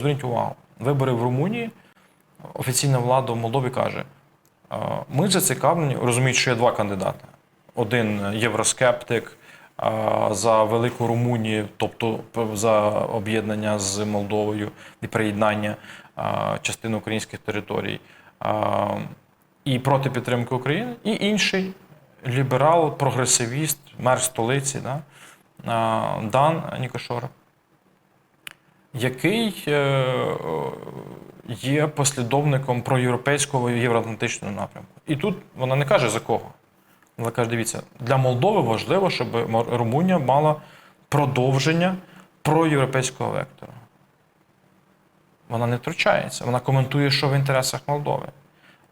Зверніть увагу, вибори в Румунії, офіційна влада в Молдові каже: ми зацікавлені, розуміють, що є два кандидати: один євроскептик за велику Румунію, тобто за об'єднання з Молдовою і приєднання частини українських територій, і проти підтримки України, і інший ліберал, прогресивіст, мер столиці, да, Дан Нікошора який е, є послідовником проєвропейського і євроатлантичного напрямку. І тут вона не каже за кого. Вона каже: дивіться, для Молдови важливо, щоб Румунія мала продовження проєвропейського вектора. Вона не втручається, вона коментує, що в інтересах Молдови.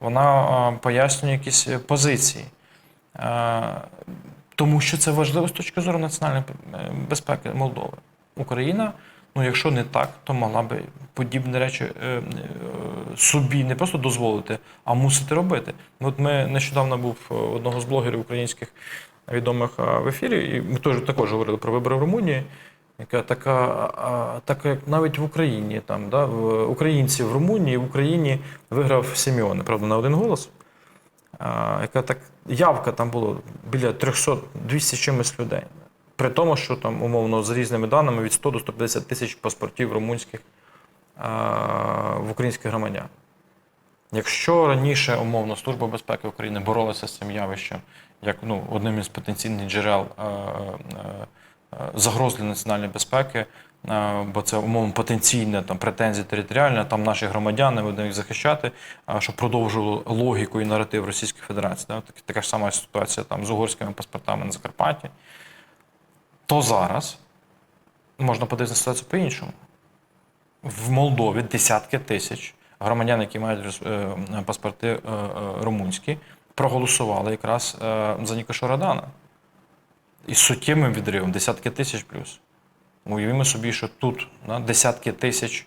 Вона е, пояснює якісь позиції. Е, тому що це важливо з точки зору національної безпеки Молдови. Україна, ну якщо не так, то могла би подібні речі е, е, собі не просто дозволити, а мусити робити. Ну, От ми нещодавно був е, одного з блогерів українських відомих в ефірі, і ми теж також говорили про вибори в Румунії. Яка така, така як навіть в Україні, там, да, в українці в Румунії, в Україні виграв Сімеони, правда, на один голос. А, яка так явка там було біля 300 200 чимось людей. При тому, що там, умовно, з різними даними від 100 до 150 тисяч паспортів румунських а, в українських громадян. Якщо раніше, умовно, Служба безпеки України боролася з цим явищем як ну, одним із потенційних джерел е, е, е, загроз для національної безпеки, е, бо це умовно потенційна там претензія територіальна, там наші громадяни будемо їх захищати, е, щоб продовжувало логіку і наратив Російської Федерації. Да? Так- Така ж сама ситуація там з угорськими паспортами на Закарпатті. То зараз можна подивитися ситуацію по-іншому. В Молдові десятки тисяч громадян, які мають е, паспорти е, е, румунські, проголосували якраз за Нікоша Радана. І суттєвим відривом, десятки тисяч плюс. Уявімо собі, що тут да, десятки тисяч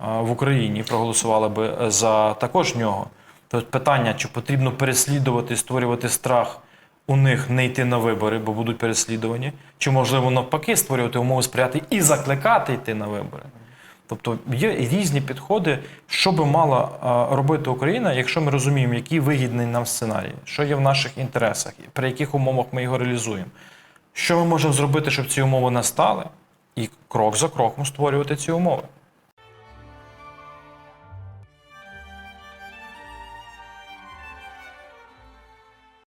в Україні проголосували би за також нього. Тобто питання, чи потрібно переслідувати, створювати страх у них не йти на вибори, бо будуть переслідувані, чи можливо навпаки створювати умови сприяти і закликати йти на вибори. Тобто є різні підходи, що би мала робити Україна, якщо ми розуміємо, який вигідний нам сценарій, що є в наших інтересах, при яких умовах ми його реалізуємо. Що ми можемо зробити, щоб ці умови настали, і крок за кроком створювати ці умови.